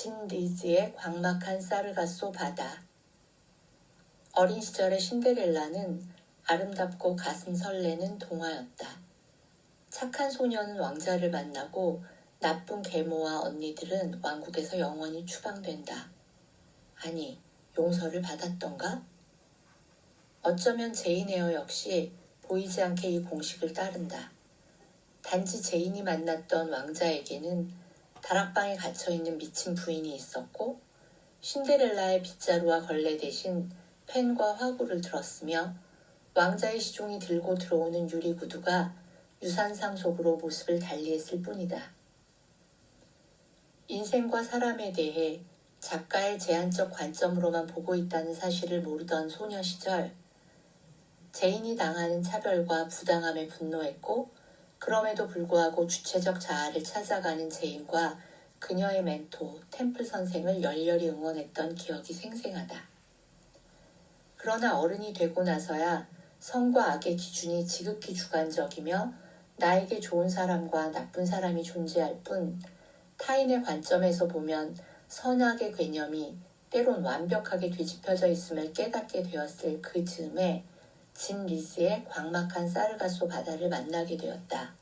진 리즈의 광막한 사르가소 바다 어린 시절의 신데렐라는 아름답고 가슴 설레는 동화였다. 착한 소녀는 왕자를 만나고 나쁜 계모와 언니들은 왕국에서 영원히 추방된다. 아니, 용서를 받았던가? 어쩌면 제인 에어 역시 보이지 않게 이 공식을 따른다. 단지 제인이 만났던 왕자에게는 다락방에 갇혀있는 미친 부인이 있었고 신데렐라의 빗자루와 걸레 대신 펜과 화구를 들었으며 왕자의 시종이 들고 들어오는 유리구두가 유산상 속으로 모습을 달리했을 뿐이다. 인생과 사람에 대해 작가의 제한적 관점으로만 보고 있다는 사실을 모르던 소녀 시절, 제인이 당하는 차별과 부당함에 분노했고, 그럼에도 불구하고 주체적 자아를 찾아가는 제인과 그녀의 멘토 템플 선생을 열렬히 응원했던 기억이 생생하다. 그러나 어른이 되고 나서야 선과 악의 기준이 지극히 주관적이며 나에게 좋은 사람과 나쁜 사람이 존재할 뿐 타인의 관점에서 보면 선악의 개념이 때론 완벽하게 뒤집혀져 있음을 깨닫게 되었을 그 즈음에 진 리스의 광막한 사르가소 바다를 만나게 되었다.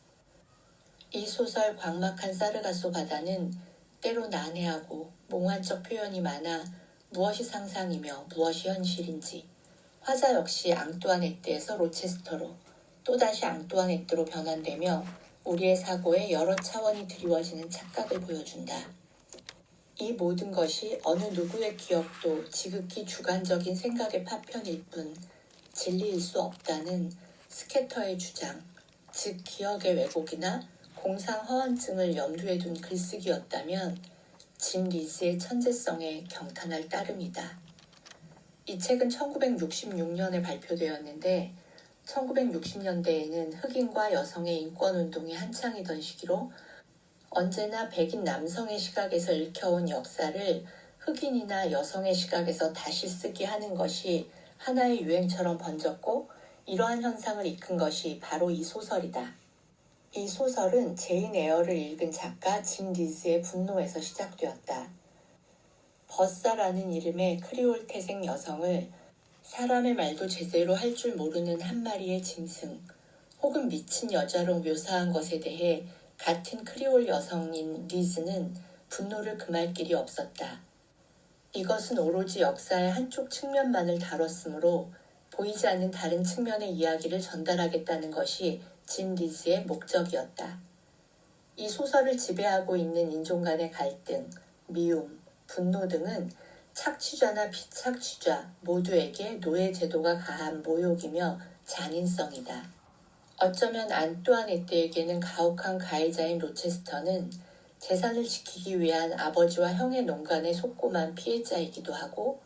이 소설 광막한 사르가소 바다는 때로 난해하고 몽환적 표현이 많아 무엇이 상상이며 무엇이 현실인지 화자 역시 앙뚜아네트에서 로체스터로 또다시 앙뚜아네트로 변환되며 우리의 사고에 여러 차원이 드리워지는 착각을 보여준다. 이 모든 것이 어느 누구의 기억도 지극히 주관적인 생각의 파편일 뿐 진리일 수 없다는 스케터의 주장, 즉 기억의 왜곡이나 공상 허언증을 염두에 둔 글쓰기였다면 짐 리즈의 천재성에 경탄할 따름이다. 이 책은 1966년에 발표되었는데 1960년대에는 흑인과 여성의 인권 운동이 한창이던 시기로 언제나 백인 남성의 시각에서 읽혀온 역사를 흑인이나 여성의 시각에서 다시 쓰기 하는 것이 하나의 유행처럼 번졌고 이러한 현상을 이끈 것이 바로 이 소설이다. 이 소설은 제인 에어를 읽은 작가 진 리즈의 분노에서 시작되었다. 버사라는 이름의 크리올 태생 여성을 사람의 말도 제대로 할 줄 모르는 한 마리의 짐승 혹은 미친 여자로 묘사한 것에 대해 같은 크리올 여성인 리즈는 분노를 금할 길이 없었다. 이것은 오로지 역사의 한쪽 측면만을 다뤘으므로 보이지 않는 다른 측면의 이야기를 전달하겠다는 것이 진 리즈의 목적이었다. 이 소설을 지배하고 있는 인종 간의 갈등, 미움, 분노 등은 착취자나 비착취자 모두에게 노예 제도가 가한 모욕이며 잔인성이다. 어쩌면 안뚜아네트에게는 가혹한 가해자인 로체스터는 재산을 지키기 위한 아버지와 형의 농간에 속고만 피해자이기도 하고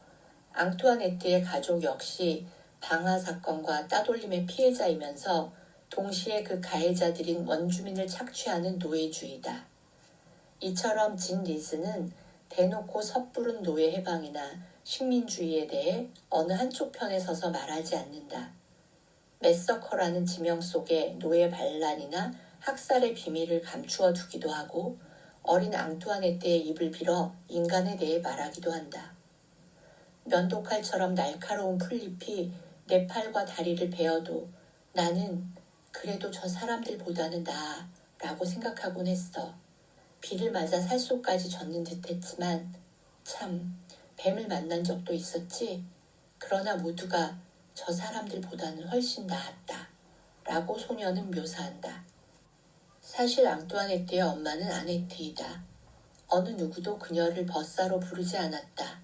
앙투아네트의 가족 역시 방화 사건과 따돌림의 피해자이면서 동시에 그 가해자들인 원주민을 착취하는 노예주의다. 이처럼 진 리스는 대놓고 섣부른 노예 해방이나 식민주의에 대해 어느 한쪽 편에 서서 말하지 않는다. 메서커라는 지명 속에 노예 반란이나 학살의 비밀을 감추어 두기도 하고 어린 앙투아네트의 입을 빌어 인간에 대해 말하기도 한다. 면도칼처럼 날카로운 풀잎이 내 팔과 다리를 베어도 나는 그래도 저 사람들보다는 나아 라고 생각하곤 했어. 비를 맞아 살속까지 젖는 듯 했지만 참 뱀을 만난 적도 있었지. 그러나 모두가 저 사람들보다는 훨씬 나았다. 라고 소녀는 묘사한다. 사실 앙뚜아네트의 엄마는 아네트이다. 어느 누구도 그녀를 버사로 부르지 않았다.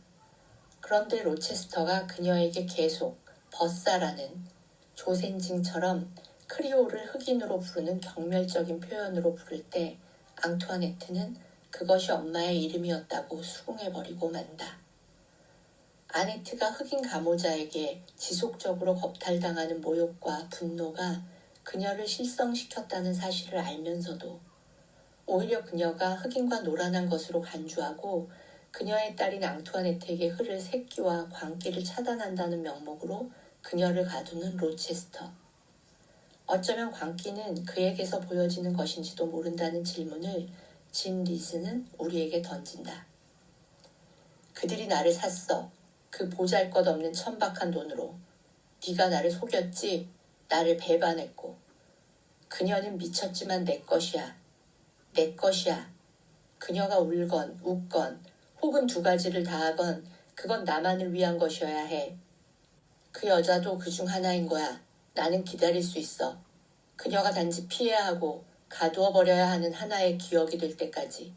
그런데 로체스터가 그녀에게 계속 버사라는 조센징처럼 크리오를 흑인으로 부르는 경멸적인 표현으로 부를 때 앙투아네트는 그것이 엄마의 이름이었다고 수긍해버리고 만다. 아네트가 흑인 가모자에게 지속적으로 겁탈당하는 모욕과 분노가 그녀를 실성시켰다는 사실을 알면서도 오히려 그녀가 흑인과 노란한 것으로 간주하고 그녀의 딸인 앙투아네트에게 흐를 새끼와 광기를 차단한다는 명목으로 그녀를 가두는 로체스터. 어쩌면 광기는 그에게서 보여지는 것인지도 모른다는 질문을 진 리스는 우리에게 던진다. 그들이 나를 샀어. 그 보잘 것 없는 천박한 돈으로. 네가 나를 속였지. 나를 배반했고. 그녀는 미쳤지만 내 것이야. 내 것이야. 그녀가 울건 웃건 혹은 두 가지를 다 하건 그건 나만을 위한 것이어야 해. 그 여자도 그 중 하나인 거야. 나는 기다릴 수 있어. 그녀가 단지 피해야 하고 가두어 버려야 하는 하나의 기억이 될 때까지.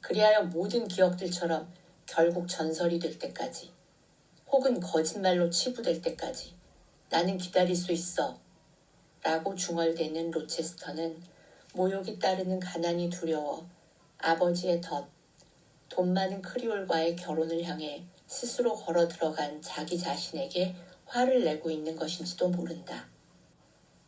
그리하여 모든 기억들처럼 결국 전설이 될 때까지. 혹은 거짓말로 치부될 때까지. 나는 기다릴 수 있어. 라고 중얼대는 로체스터는 모욕이 따르는 가난이 두려워 아버지의 덫, 돈 많은 크리올과의 결혼을 향해 스스로 걸어 들어간 자기 자신에게 화를 내고 있는 것인지도 모른다.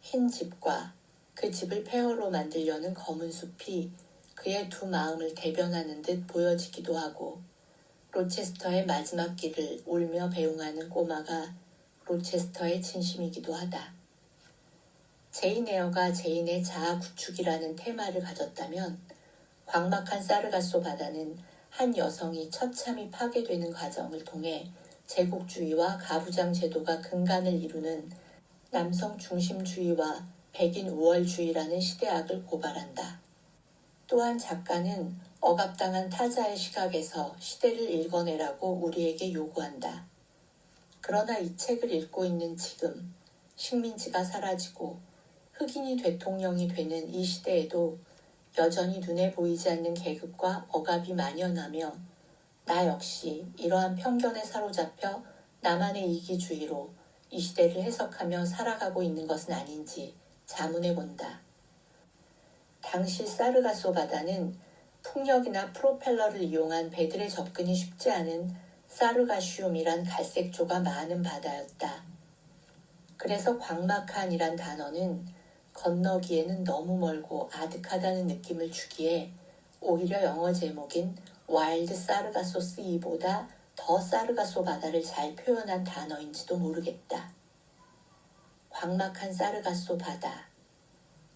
흰 집과 그 집을 폐허로 만들려는 검은 숲이 그의 두 마음을 대변하는 듯 보여지기도 하고 로체스터의 마지막 길을 울며 배웅하는 꼬마가 로체스터의 진심이기도 하다. 제인 에어가 제인의 자아 구축이라는 테마를 가졌다면 광막한 사르가소 바다는 한 여성이 처참히 파괴되는 과정을 통해 제국주의와 가부장 제도가 근간을 이루는 남성 중심주의와 백인 우월주의라는 시대학을 고발한다. 또한 작가는 억압당한 타자의 시각에서 시대를 읽어내라고 우리에게 요구한다. 그러나 이 책을 읽고 있는 지금 식민지가 사라지고 흑인이 대통령이 되는 이 시대에도 여전히 눈에 보이지 않는 계급과 억압이 만연하며 나 역시 이러한 편견에 사로잡혀 나만의 이기주의로 이 시대를 해석하며 살아가고 있는 것은 아닌지 자문해 본다. 당시 사르가소 바다는 풍력이나 프로펠러를 이용한 배들의 접근이 쉽지 않은 사르가시움이란 갈색조가 많은 바다였다. 그래서 광막한이란 단어는 건너기에는 너무 멀고 아득하다는 느낌을 주기에 오히려 영어 제목인 와일드 사르가소 씨보다 더 사르가소 바다를 잘 표현한 단어인지도 모르겠다. 광막한 사르가소 바다.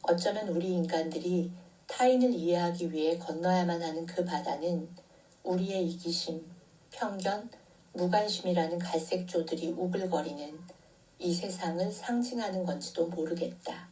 어쩌면 우리 인간들이 타인을 이해하기 위해 건너야만 하는 그 바다는 우리의 이기심, 편견, 무관심이라는 갈색조들이 우글거리는 이 세상을 상징하는 건지도 모르겠다.